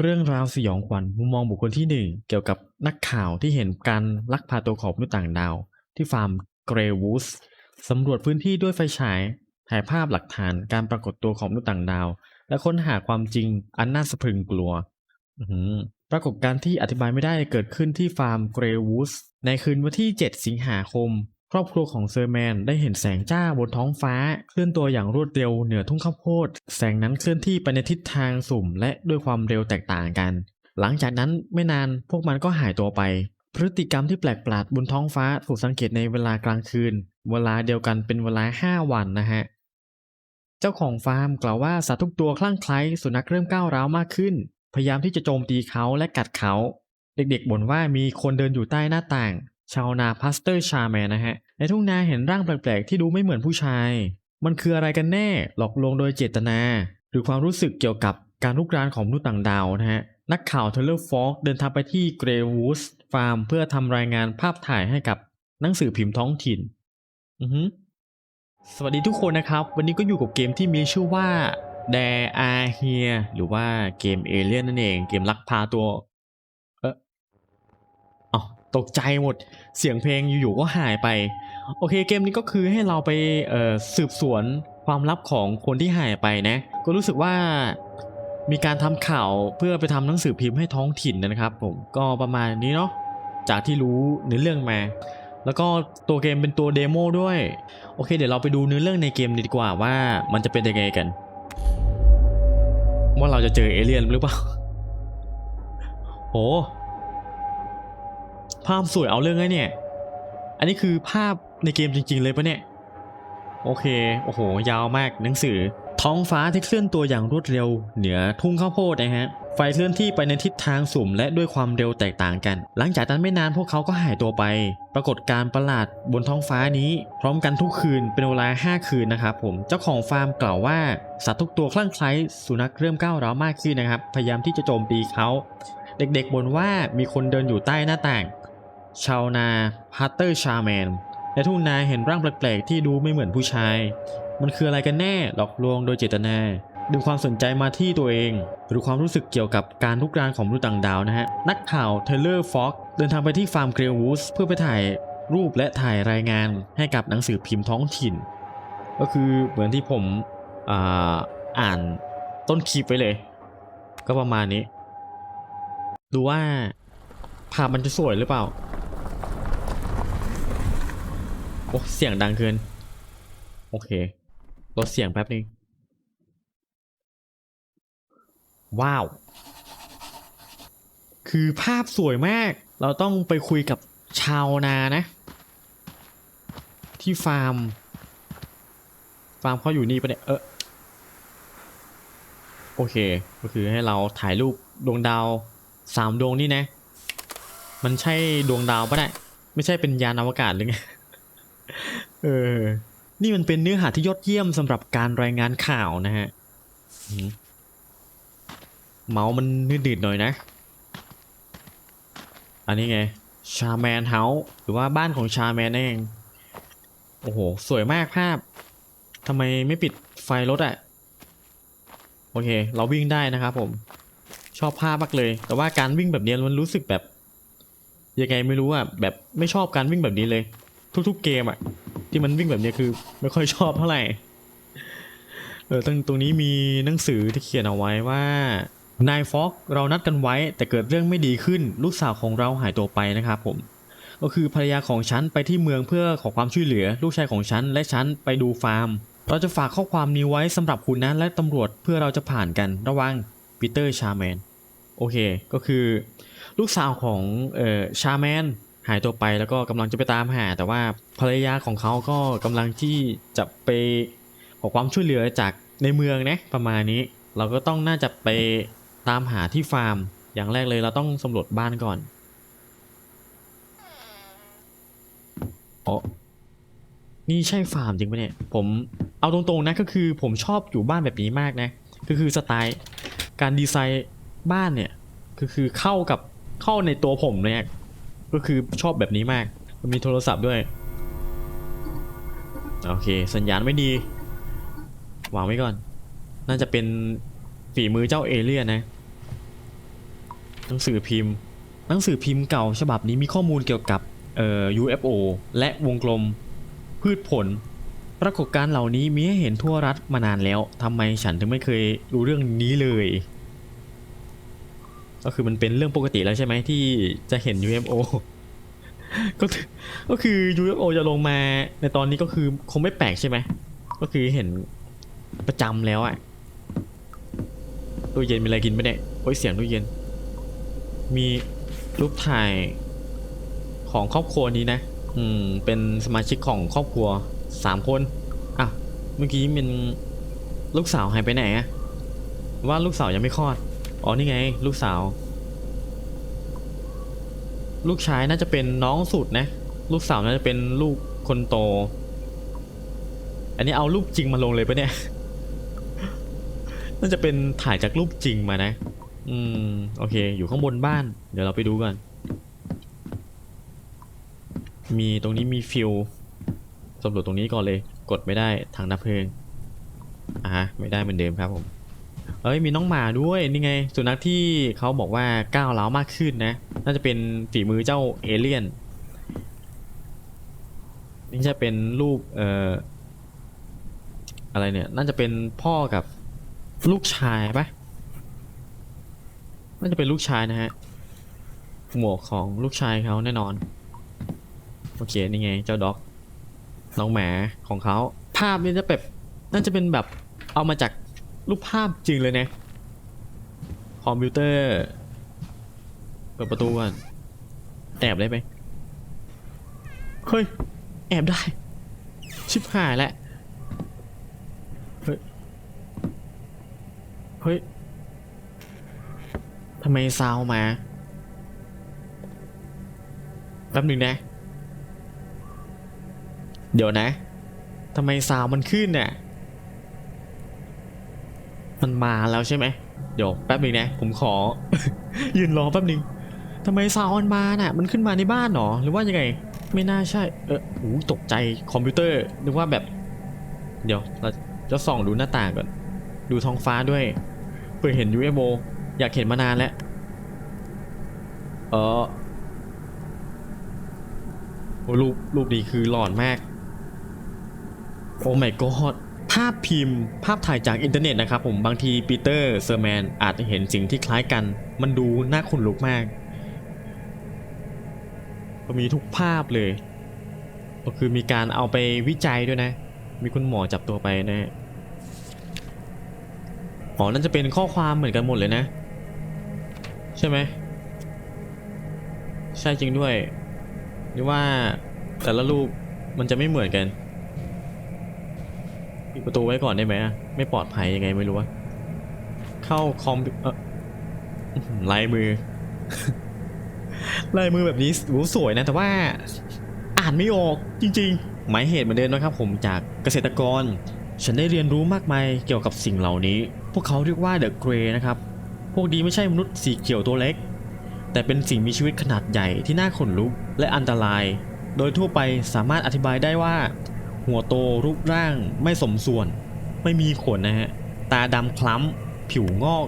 เรื่องราวสยองขวัญมุมมองบุคคลที่หนึ่งเกี่ยวกับนักข่าวที่เห็นการลักพาตัวของมนุษย์ต่างดาว ที่ฟาร์มเกรวูสสำรวจพื้นที่ด้วยไฟฉายถ่ายภาพหลักฐานการปรากฏตัวของมนุษย์ต่างดาว และค้นหาความจริงอันน่าสะพรึงกลัวปรากฏการณ์ที่อธิบายไม่ได้เกิดขึ้นที่ฟาร์มเกรวูสในคืนวันที่ 7 สิงหาคม ครอบครัวของเซอร์แมนได้เห็นแสงจ้าบนท้องฟ้า เคลื่อนตัวอย่างรวดเร็วเหนือทุ่งข้าวโพด แสงนั้นเคลื่อนที่ไปในทิศทางสุ่มและด้วยความเร็วแตกต่างกัน หลังจากนั้นไม่นานพวกมันก็หายตัวไป พฤติกรรมที่แปลกประหลาดบนท้องฟ้าถูกสังเกตในเวลากลางคืน เวลาเดียวกันเป็นเวลา 5 วันนะฮะ เจ้าของฟาร์มกล่าวว่าสัตว์ทุกตัวคลั่งไคล้สุนัขเริ่มก้าวร้าวมากขึ้น พยายามที่จะโจมตีเขาและกัดเขา เด็กๆบ่นว่ามีคนเดินอยู่ใต้หน้าต่าง ชาวนาพาสเตอร์ชาแมนนะฮะ ในทุ่งนาเห็นร่างแปลกๆ ที่ดูไม่เหมือนผู้ชาย มันคืออะไรกันแน่ หลอกลวงโดยเจตนา หรือความรู้สึกเกี่ยวกับการลุกรานของมนุษย์ต่างดาวนะฮะ นักข่าวเทเลอร์ฟอกเดินทางไปที่เกรวูสฟาร์มเพื่อทำรายงานภาพถ่ายให้กับหนังสือพิมพ์ท้องถิ่น อือฮึสวัสดีทุกคนนะครับ วันนี้ก็อยู่กับเกมที่มีชื่อว่า Dare Are Here หรือว่าเกมเอเลี่ยนนั่นเอง เกมลักพาตัว ตกใจหมดเสียงเพลงอยู่ๆก็หายไป โอเคเกมนี้ก็คือให้เราไปสืบสวนความลับของคนที่หายไปนะ ก็รู้สึกว่ามีการทำข่าวเพื่อไปทำหนังสือพิมพ์ให้ท้องถิ่นนะครับ ผมก็ประมาณนี้เนาะจากที่รู้เนื้อเรื่องมา แล้วก็ตัวเกมเป็นตัวเดโมด้วย โอเค เดี๋ยวเราไปดูเนื้อเรื่องในเกมดีกว่าว่ามันจะเป็นยังไงกัน ว่าเราจะเจอเอเลี่ยนหรือเปล่าโห ภาพสวยเอาเรื่องไงเนี่ย อันนี้คือภาพในเกมจริง ๆ เลยปะเนี่ย โอเค โอ้โห ยาวมากหนังสือ ท้องฟ้าที่เคลื่อนตัวอย่างรวดเร็ว เหนือทุ่งข้าวโพดนะฮะ ไฟเคลื่อนที่ไปในทิศทางสุ่มและด้วยความเร็วแตกต่างกัน หลังจากนั้นไม่นานพวกเขาก็หายตัวไป ปรากฏการประหลาดบนท้องฟ้านี้ พร้อมกันทุกคืนเป็นเวลา 5 คืนนะครับผม เจ้าของฟาร์มกล่าวว่าสัตว์ทุกตัวคลั่งไคล้สุนัขเริ่มก้าวร้าวมากขึ้นนะครับ พยายามที่จะโจมตีเขาเด็กๆบ่นว่ามีคนเดินอยู่ใต้หน้าต่าง ชาวนาฮัตเตอร์ชาแมนในทุ่งนาเห็นร่างแปลกๆที่ดูไม่เหมือนผู้ชาย มันคืออะไรกันแน่หลอกลวงโดยเจตนาดึงความสนใจมาที่ตัวเอง หรือความรู้สึกเกี่ยวกับการลุกรานของมนุษย์ต่างดาวนะฮะ นักข่าวเทเลอร์ฟ็อกเดินทางไปที่ฟาร์มเกรวูสเพื่อไปถ่ายรูปและถ่ายรายงานให้กับหนังสือพิมพ์ท้องถิ่น ก็คือเหมือนที่ผมอ่าอ่านต้นคลิปไว้เลย ก็ประมาณนี้ ดูว่าภาพมันจะสวยหรือเปล่า โอ้เสียงดังเกิน โอเค ลดเสียงแป๊บนึง ว้าว คือภาพสวยมาก เราต้องไปคุยกับชาวนานะ ที่ฟาร์ม ฟาร์มเขาอยู่นี่ปะเนี่ย เออโอเค ก็คือให้เราถ่ายรูปดวงดาวสามดวงนี่นะ มันใช่ดวงดาวปะเนี่ย ไม่ใช่เป็นยานอวกาศหรือไง เออ นี่มันเป็นเนื้อหาที่ยอดเยี่ยมสำหรับการรายงานข่าวนะฮะเมาส์มันนืดๆหน่อยนะ อันนี้ไง ชาแมนเฮาส์หรือว่าบ้านของชาแมนเอง โอ้โห สวยมากภาพทำไมไม่ปิดไฟรถอะโอเค เราวิ่งได้นะครับผม ชอบภาพมากเลย แต่ว่าการวิ่งแบบนี้มันรู้สึกแบบยังไงไม่รู้อะแบบไม่ชอบการวิ่งแบบนี้เลย ทุก ๆ เกมอะที่มันวิ่งแบบนี้คือ ไม่ค่อยชอบเท่าไหร่เออตรงตรงนี้มีหนังสือที่เขียนเอาไว้ว่านายฟ็อกเรานัดกันไว้ แต่เกิดเรื่องไม่ดีขึ้น ลูกสาวของเราหายตัวไปนะครับผม ก็คือภรรยาของฉันไปที่เมืองเพื่อขอความช่วยเหลือ ลูกชายของฉันและฉันไปดูฟาร์ม เราจะฝากข้อความนี้ไว้สำหรับคุณนะและตำรวจเพื่อเราจะผ่านกันระวังปีเตอร์ชาแมนโอเค ก็คือ ลูกสาวของเอ่อชาแมน หายตัวไปแล้วก็กำลังจะไปตามหา แต่ว่าภรรยาของเขาก็กำลังที่จะไปขอความช่วยเหลือจากในเมืองนะประมาณนี้ เราก็ต้องน่าจะไปตามหาที่ฟาร์ม อย่างแรกเลยเราต้องสำรวจบ้านก่อนอ๋อนี่ใช่ฟาร์มจริงปะเนี่ย ผมเอาตรงๆนะก็คือผมชอบอยู่บ้านแบบนี้มากนะ ก็คือสไตล์การดีไซน์บ้านเนี่ยก็คือเข้ากับเข้าในตัวผมเนี่ย ก็คือชอบแบบนี้มาก มันมีโทรศัพท์ด้วย โอเค สัญญาณไม่ดีวางไว้ก่อน น่าจะเป็นฝีมือเจ้าเอเลี่ยนนะ หนังสือพิมพ์ หนังสือพิมพ์เก่าฉบับนี้มีข้อมูลเกี่ยวกับเอ่อ UFO และวงกลม พืชผล ปรากฏการณ์เหล่านี้มีให้เห็นทั่วรัฐมานานแล้วทำไมฉันถึงไม่เคยรู้เรื่องนี้เลย ก็คือมันเป็นเรื่องปกติแล้วใช่ไหมที่จะเห็น UFO ก็คือก็คือ UFO จะลงมาในตอนนี้ก็คือคงไม่แปลกใช่ไหมก็คือเห็นประจำแล้วอะตู้เย็นมีอะไรกินไหมเนี่ยโอ้ยเสียงตู้เย็น มีรูปถ่ายของครอบครัวนี้นะ อืม เป็นสมาชิกของครอบครัวสามคนอะเมื่อกี้มันลูกสาวหายไปไหนอะว่าลูกสาวยังไม่คลอด อ๋อนี่ไง ลูกสาว ลูกชายน่าจะเป็นน้องสุดนะ ลูกสาวน่าจะเป็นลูกคนโต อันนี้เอารูปจริงมาลงเลยปะเนี่ย น่าจะเป็นถ่ายจากรูปจริงมานะ อืม โอเค อยู่ข้างบนบ้าน เดี๋ยวเราไปดูกัน มีตรงนี้มีฟิวสำรวจตรงนี้ก่อนเลย กดไม่ได้ทางดับเพลิงอ่าฮะไม่ได้เหมือนเดิมครับผม เอ้ยมีน้องหมาด้วยนี่ไง สุนัขที่เขาบอกว่าก้าวร้าวมากขึ้นนะ น่าจะเป็นฝีมือเจ้าเอเลี่ยน นี่จะเป็นลูกเอ่ออะไรเนี่ย น่าจะเป็นพ่อกับลูกชายปะน่าจะเป็นลูกชายนะฮะหมวกของลูกชายเขาแน่นอน โอเคนี่ไง เจ้าด็อกน้องหมาของเขาภาพนี่จะแบบน่าจะเป็นแบบเอามาจาก รูปภาพจริงเลยนะ คอมพิวเตอร์ เปิดประตูก่อนแอบได้ไหมเฮ้ย แอบได้ ชิบหายแล้วเฮ้ย เฮ้ยทำไมซาวมาแป๊บหนึ่งนะ เดี๋ยวนะทำไมซาวมันขึ้นเนี่ย มันมาแล้วใช่ไหมเดี๋ยวแป๊บหนึ่งนะผมขอ ยืนรอแป๊บหนึ่งทำไมซาวมันมาน่ะ มันขึ้นมาในบ้านเหรอหรือว่ายังไง ไม่น่าใช่ เออโอ้ตกใจคอมพิวเตอร์นึกว่าแบบ เดี๋ยวเราจะส่องดูหน้าต่างก่อนดูท้องฟ้าด้วยเพื่อเห็น UFO อยากเห็นมานานแล้วเออโอ้รูปรูปนี้คือหลอนมาก โอ้ my god ภาพพิมพ์ ภาพถ่ายจากอินเทอร์เน็ตนะครับผมบางทีปีเตอร์เซอร์แมนอาจจะเห็นสิ่งที่คล้ายกัน มันดูน่าขนลุกมากก็มีทุกภาพเลย ก็คือมีการเอาไปวิจัยด้วยนะ มีคุณหมอจับตัวไปนะอ๋อนั่นจะเป็นข้อความเหมือนกันหมดเลยนะ ใช่ไหมใช่จริงด้วย หรือว่าแต่ละรูปมันจะไม่เหมือนกัน ปิดประตูไว้ก่อนได้ไหมอะไม่ปลอดภัยยังไงไม่รู้ว่าเข้าคอมเออลายมือลายมือแบบนี้โหสวยนะ แต่ว่าอ่านไม่ออกจริง ๆ หมายเหตุเหมือนเดิมนะครับ ผมจากเกษตรกร ฉันได้เรียนรู้มากมายเกี่ยวกับสิ่งเหล่านี้ พวกเขาเรียกว่าเดอะเกรนะครับ พวกนี้ไม่ใช่มนุษย์สีเขียวตัวเล็ก แต่เป็นสิ่งมีชีวิตขนาดใหญ่ที่น่าขนลุกและอันตราย โดยทั่วไปสามารถอธิบายได้ว่า หัวโตรูปร่างไม่สมส่วน ไม่มีขนนะฮะ ตาดำคล้ำ ผิวงอก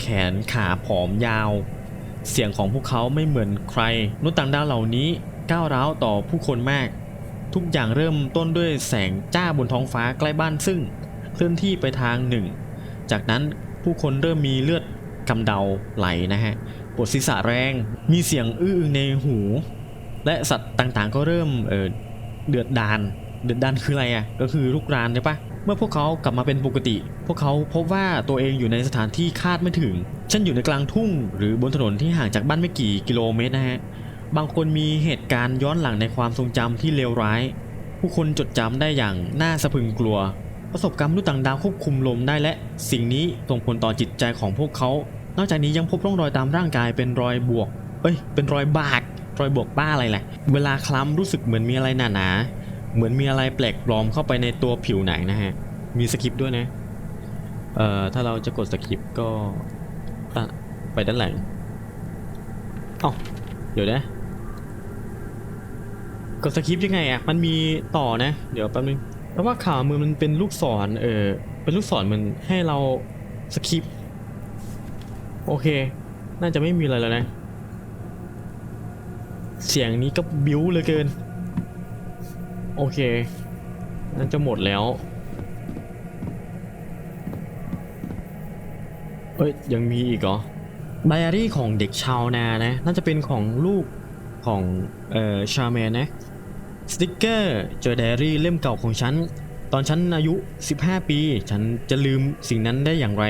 แขนขาผอมยาว เสียงของพวกเขาไม่เหมือนใครนุษย์ต่างดาวเหล่านี้ก้าวร้าวต่อผู้คนมาก ทุกอย่างเริ่มต้นด้วยแสงจ้าบนท้องฟ้าใกล้บ้านซึ่ง เคลื่อนที่ไปทางหนึ่ง จากนั้นผู้คนเริ่มมีเลือดกำเดาไหลนะฮะปวดศีรษะแรง มีเสียงอื้อในหู และสัตว์ต่างๆก็เริ่มเออเดือดดาน เดือดดานคืออะไรอะก็คือลุกรานใช่ปะเมื่อพวกเขากลับมาเป็นปกติ พวกเขาพบว่าตัวเองอยู่ในสถานที่คาดไม่ถึง เช่นอยู่ในกลางทุ่ง หรือบนถนนที่ห่างจากบ้านไม่กี่กิโลเมตรนะฮะ บางคนมีเหตุการณ์ย้อนหลังในความทรงจำที่เลวร้าย ผู้คนจดจำได้อย่างน่าสะพึงกลัว ประสบการณ์มนุษย์ต่างดาวควบคุมลมได้และ สิ่งนี้ส่งผลต่อจิตใจของพวกเขา นอกจากนี้ยังพบร่องรอยตามร่างกายเป็นรอยบวก เอ้ย เป็นรอยบากรอยบวกบ้าอะไรแหละ เวลาคล้ำรู้สึกเหมือนมีอะไรหนาๆ เหมือนมีอะไรแปลกปลอมเข้าไปในตัวผิวหนังนะฮะ มีสคริปต์ด้วยนะ เอ่อ ถ้าเราจะกดสคริปต์ก็ไปด้านหลังเอ้าเดี๋ยวนะ กดสคริปต์ยังไงอะ มันมีต่อนะ เดี๋ยวแป๊บนึงเพราะว่าข่าวมือมันเป็นลูกศร เออ เป็นลูกศรมันให้เราสคริปต์โอเค น่าจะไม่มีอะไรแล้วนะ เสียงนี้ก็บิ้วเลยเกิน โอเคน่าจะหมดแล้ว เอ้ย ยังมีอีกเหรอไดอารี่ของเด็กชาวนานะ น่าจะเป็นของลูกของเอ่อชาแมนนะสติกเกอร์เจอไดอารี่เล่มเก่าของฉัน ตอนฉันอายุ 15 ปี ฉันจะลืมสิ่งนั้นได้อย่างไร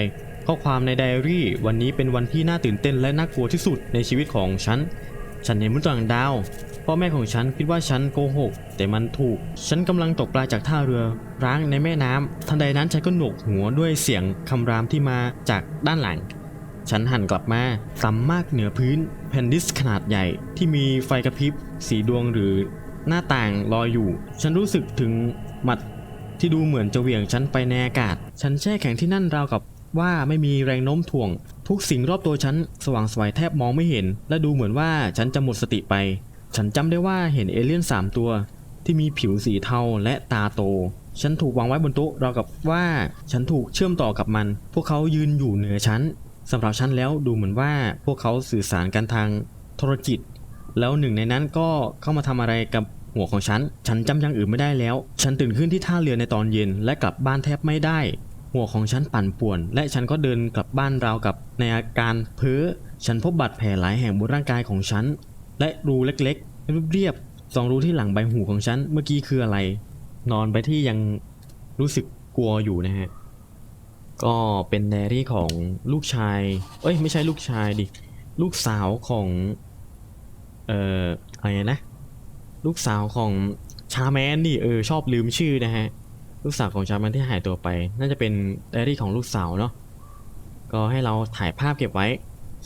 ข้อความในไดอารี่ วันนี้เป็นวันที่น่าตื่นเต้นและน่ากลัวที่สุดในชีวิตของฉัน ฉันเห็นมนุษย์ต่างดาว พ่อแม่ของฉันคิดว่าฉันโกหก แต่มันถูก ฉันกำลังตกปลาจากท่าเรือ ร้างในแม่น้ำทันใดนั้นฉันก็หนวกหัวด้วยเสียงคำรามที่มาจากด้านหลัง ฉันหันกลับมาต่ำมากเหนือพื้น แผ่นดิสขนาดใหญ่ที่มีไฟกระพริบ สีดวงหรือหน้าต่างลอยอยู่ ฉันรู้สึกถึงหมัดที่ดูเหมือนจะเหวี่ยงฉันไปในอากาศ ฉันแช่แข็งที่นั่นราวกับว่าไม่มีแรงโน้มถ่วง ทุกสิ่งรอบตัวฉันสว่างสวยแทบมองไม่เห็น และดูเหมือนว่าฉันจะหมดสติไป ฉันจำได้ว่าเห็นเอเลี่ยนสามตัว ที่มีผิวสีเทาและตาโต ฉันถูกวางไว้บนโต๊ะราวกับว่าฉันถูกเชื่อมต่อกับมัน พวกเขายืนอยู่เหนือฉันสำหรับฉันแล้วดูเหมือนว่าพวกเขาสื่อสารกันทางโทรจิต แล้วหนึ่งในนั้นก็เข้ามาทำอะไรกับหัวของฉัน ฉันจำอย่างอื่นไม่ได้แล้ว ฉันตื่นขึ้นที่ท่าเรือในตอนเย็นและกลับบ้านแทบไม่ได้ หัวของฉันปั่นป่วน และฉันก็เดินกลับบ้านราวกับในอาการเพ้อ ฉันพบบาดแผลหลายแห่งบนร่างกายของฉัน และรูเล็กๆเรียบๆสองรูที่หลังใบหูของฉันเมื่อกี้คืออะไร นอนไปที่ยังรู้สึกกลัวอยู่นะฮะ ก็เป็นไดรี่ของลูกชาย เอ้ย ไม่ใช่ลูกชายดิ ลูกสาวของ เอ่อ อะไรนะ ลูกสาวของชาแมนดิเออชอบลืมชื่อนะฮะ ลูกสาวของชาแมนที่หายตัวไป น่าจะเป็นไดอารี่ของลูกสาวเนาะก็ให้เราถ่ายภาพเก็บไว้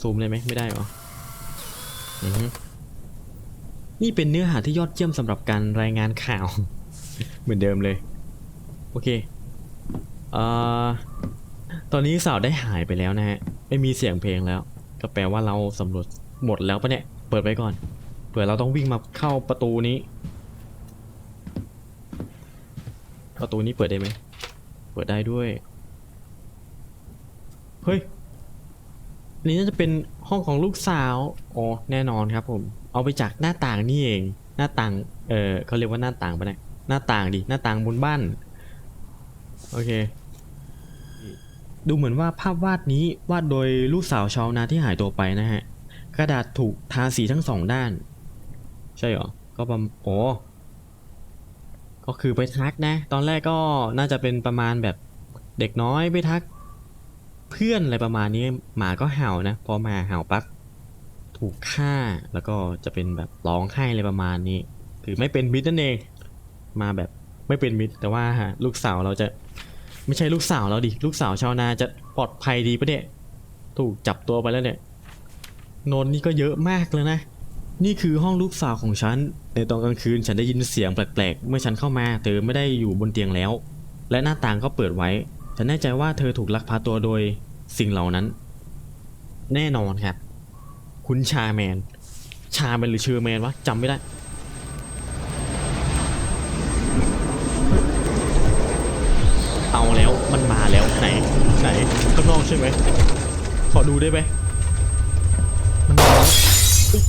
ซูมเลยไหมไม่ได้เหรออือ นี่เป็นเนื้อหาที่ยอดเยี่ยมสำหรับการรายงานข่าว เหมือนเดิมเลย โอเคเอ่อตอนนี้สาวได้หายไปแล้วนะฮะ ไม่มีเสียงเพลงแล้ว ก็แปลว่าเราสำรวจหมดแล้วปะเนี่ย เปิดไว้ก่อน เผื่อเราต้องวิ่งมาเข้าประตูนี้ ประตูนี้เปิดได้ไหม เปิดได้ด้วย เฮ้ยนนี้น่าจะเป็นห้องของลูกสาว อ๋อ แน่นอนครับผม เอาไปจากหน้าต่างนี่เอง หน้าต่าง เออเขาเรียกว่าหน้าต่างปะเนี่ยหน้าต่างดิหน้าต่างบนบ้าน โอเค ดูเหมือนว่าภาพวาดนี้วาดโดยลูกสาวชาวนาที่หายตัวไปนะฮะ กระดาษถูกทาสีทั้งสองด้าน ใช่เหรอ ก็ประมาณโอ้ก็คือไปทักนะ ตอนแรกก็น่าจะเป็นประมาณแบบเด็กน้อยไปทัก เพื่อนอะไรประมาณนี้หมาก็เห่านะ พอมาเห่าปั๊บ ถูกฆ่าแล้วก็จะเป็นแบบร้องไห้อะไรประมาณนี้ คือไม่เป็นมิตรนั่นเอง มาแบบไม่เป็นมิตร แต่ว่าลูกสาวเราจะไม่ใช่ลูกสาวแล้วดิลูกสาวชาวนาจะปลอดภัยดีปะเนี่ย ถูกจับตัวไปแล้วเนี่ยโนนนี่ก็เยอะมากเลยนะ นี่คือห้องลูกสาวของฉัน ในตอนกลางคืนฉันได้ยินเสียงแปลกๆ เมื่อฉันเข้ามาเธอไม่ได้อยู่บนเตียงแล้ว และหน้าต่างก็เปิดไว้ ฉันแน่ใจว่าเธอถูกลักพาตัวโดยสิ่งเหล่านั้น แน่นอนครับ คุณชาแมน ชาแมนหรือเชอร์แมนวะจำไม่ได้ เอาแล้วมันมาแล้วไหนไหนข้างนอกใช่ไหมขอดูได้ไหมมันมาแล้วอุ๊ย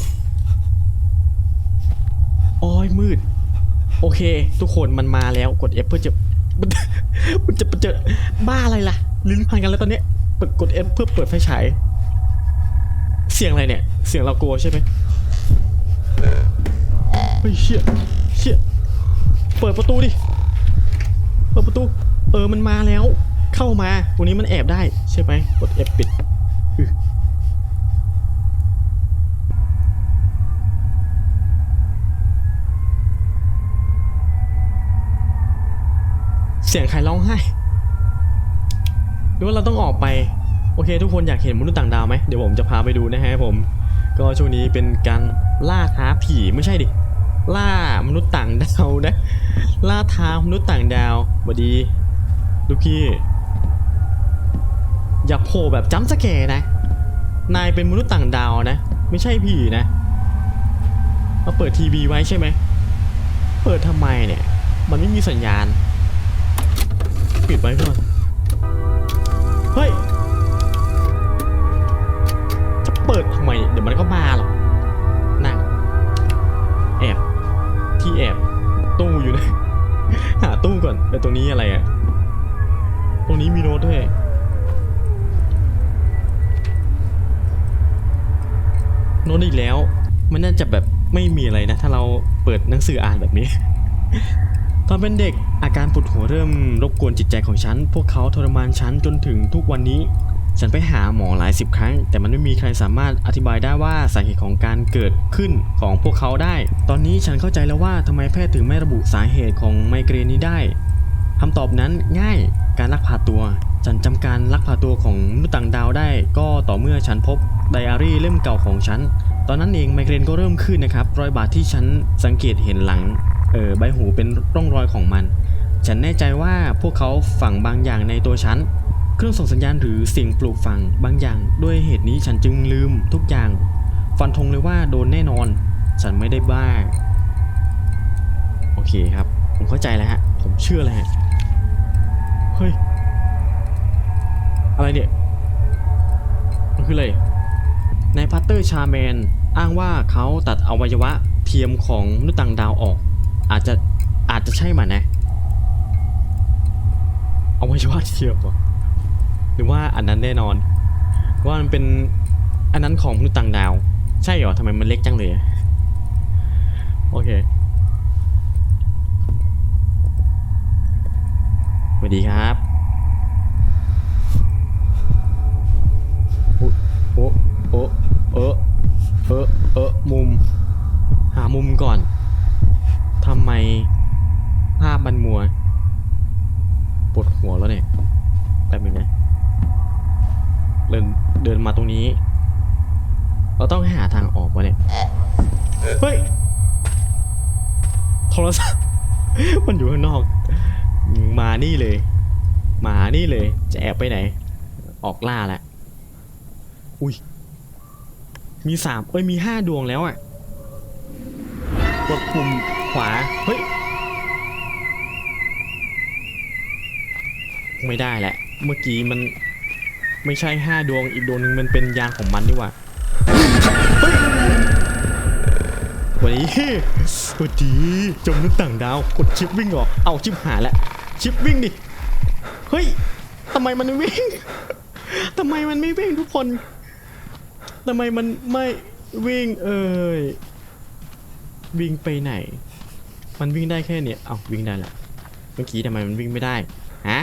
โอ้ยมืด โอเค ทุกคนมันมาแล้วกด F เพื่อจะมันมันจะเจอบ้าอะไรล่ะ ลิ้นพันกันแล้วตอนนี้กดกด F เพื่อเปิดไฟฉาย สียงอะไรเนี่ย เสียงเรากลัวใช่ไหมเฮ้ยเชี่ยเชี่ยเปิดประตูดิ เปิดประตู เออ มันมาแล้ว เข้ามาตรงนี้มันแอบได้ใช่ไหมกด F ปิดเสียงใครร้องไห้หรือว่าเราต้องออกไป อเคทุกคนอยากเห็นมนุษย์ต่างดาวไหมเดี๋ยวผมจะพาไปดูนะฮะผม ก็ช่วงนี้เป็นการล่าท้าผีไม่ใช่ดิ ล่ามนุษย์ต่างดาวนะ ล่าท้ามนุษย์ต่างดาวสวัสดี ลูกพี่ อย่าโผล่แบบจ้ำสแกนะ นายเป็นมนุษย์ต่างดาวนะ ไม่ใช่ผีนะมาเปิดทีวีไว้ใช่ไหม เปิดทำไมเนี่ย มันไม่มีสัญญาณ ปิดไว้ก่อน เฮ้ยาตู้ก่อนแต่ตรงนี้อะไรอะ ตรงนี้มีโน้ตด้วยโน้ตอีกแล้ว มันน่าจะแบบไม่มีอะไรนะ ถ้าเราเปิดหนังสืออ่านแบบนี้ ตอนเป็นเด็กอาการปวดหัวเริ่มรบกวนจิตใจของฉัน พวกเขาทรมานฉันจนถึงทุกวันนี้ ฉันไปหาหมอหลายสิบครั้ง แต่มันไม่มีใครสามารถอธิบายได้ว่าสาเหตุของการเกิดขึ้นของพวกเขาได้ ตอนนี้ฉันเข้าใจแล้วว่าทำไมแพทย์ถึงไม่ระบุสาเหตุของไมเกรนนี้ได้ คำตอบนั้นง่ายการลักพาตัว ฉันจำการลักพาตัวของมนุษย์ต่างดาวได้ ก็ต่อเมื่อฉันพบไดอารี่เล่มเก่าของฉัน ตอนนั้นเองไมเกรนก็เริ่มขึ้นนะครับ รอยบาดที่ฉันสังเกตเห็นหลังเออใบหูเป็นร่องรอยของมัน ฉันแน่ใจว่าพวกเขาฝังบางอย่างในตัวฉัน เครื่องส่งสัญญาณหรือสิ่งปลูกฝังบางอย่าง ด้วยเหตุนี้ฉันจึงลืมทุกอย่าง ฟันธงเลยว่าโดนแน่นอน ฉันไม่ได้บ้า โอเคครับ ผมเข้าใจแล้วฮะ ผมเชื่อแล้วฮะ เฮ้ย อะไรเนี่ย มันคืออะไรนายพัตเตอร์ชาแมน อ้างว่าเขาตัดอวัยวะเทียมของมนุษย์ต่างดาวออก อาจจะอาจจะใช่มันนะอวัยวะเทียมเหรอหรือว่าอันนั้นแน่นอน ว่ามันเป็นอันนั้นของมนุษย์ต่างดาว ใช่เหรอทำไมมันเล็กจังเลย โอเค วัสดีครับโอ้โอ้โอ้เออเออเออมุม หามุมก่อนทำไมภาพมันมัวปวดหัวแล้วเนี่ยแป๊บนึงนะเดินเดินมาตรงนี้ เราต้องหาทางออกวะเนี่ยเฮ้ยโทรศัพท์มันอยู่ข้างนอก มานี่เลย มานี่เลย จะแอบไปไหน ออกล่าแล้วอุ้ย มีสามเอ้ย มีห้าดวงแล้วอะ กดปุ่มขวา เฮ้ย ไม่ได้แหละ เมื่อกี้มันไม่ใช่ห้าดวง อีกดวงนึงมันเป็นยานของมันนี่ว่าวันนี้สวัสดีจมนุษย์ต่างดาว กดชิปวิ่งออก เอาชิปหาแล้ว ชิปวิ่งดิ เฮ้ยทำไมมันไม่วิ่งทำไมมันไม่วิ่งทุกคนทำไมมันไม่วิ่งเอ่ยวิ่งไปไหน มันวิ่งได้แค่เนี้ยเอาวิ่งได้แหละเมื่อกี้ทำไมมันวิ่งไม่ได้ฮะ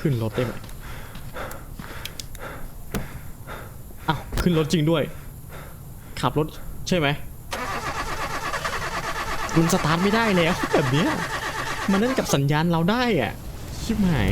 ขึ้นรถได้ไหมเอ้าขึ้นรถจริงด้วย ขับรถใช่ไหมมันสตาร์ทไม่ได้แล้วแบบเนี้ย มันเล่นกับสัญญาณเราได้อะชิบหาย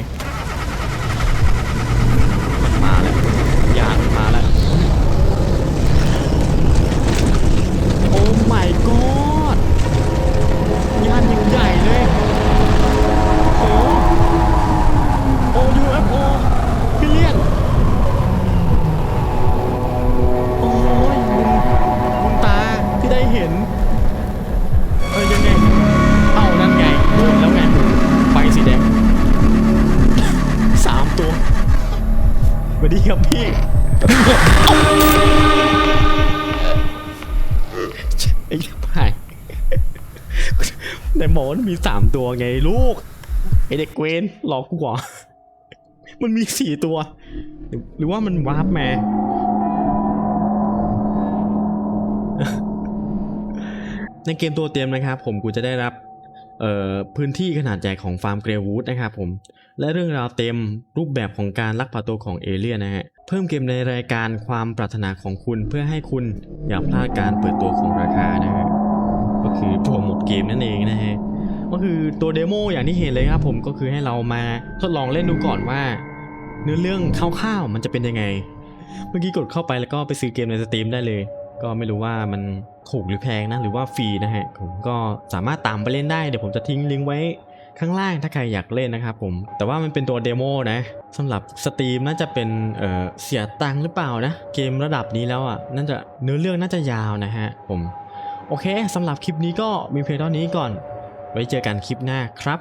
ดีครับพี่ไอ้ผ่านแต่หมอมันมีสามตัวไงลูกไอเด็กเวนหลอกกูกว่ามันมีสี่ตัว หรือว่ามันวาร์ปมในเกมตัวเต็มนะครับ ผมกูจะได้รับ พื้นที่ขนาดใหญ่ของฟาร์มเกรวูดนะครับผมและเรื่องราวเต็มรูปแบบของการลักพาตัวของเอเลี่ยนนะฮะเพิ่มเกมในรายการความปรารถนาของคุณเพื่อให้คุณอย่าพลาดการเปิดตัวของราคานะฮะก็คือโปรโมทเกมนั่นเองนะฮะก็คือตัวเดโมอย่างที่เห็นเลยครับผมก็คือให้เรามาทดลองเล่นดูก่อนว่า เนื้อเรื่องคร่าวๆมันจะเป็นยังไง เมื่อกี้กดเข้าไปแล้วก็ไปซื้อเกมในสตรีมได้เลย ก็ไม่รู้ว่ามัน ถูกหรือแพงนะหรือว่าฟรีนะฮะผมก็สามารถตามไปเล่นได้เดี๋ยวผมจะทิ้งลิงก์ไว้ข้างล่างถ้าใครอยากเล่นนะครับผม แต่ว่ามันเป็นตัวเดโมนะสำหรับสตรีมน่าจะเป็นเออเสียตังค์หรือเปล่านะ เกมระดับนี้แล้วอะน่าจะเนื้อเรื่องน่าจะยาวนะฮะผม โอเคสำหรับคลิปนี้ก็มีเพียงเท่านี้ก่อน ไว้เจอกันคลิปหน้าครับ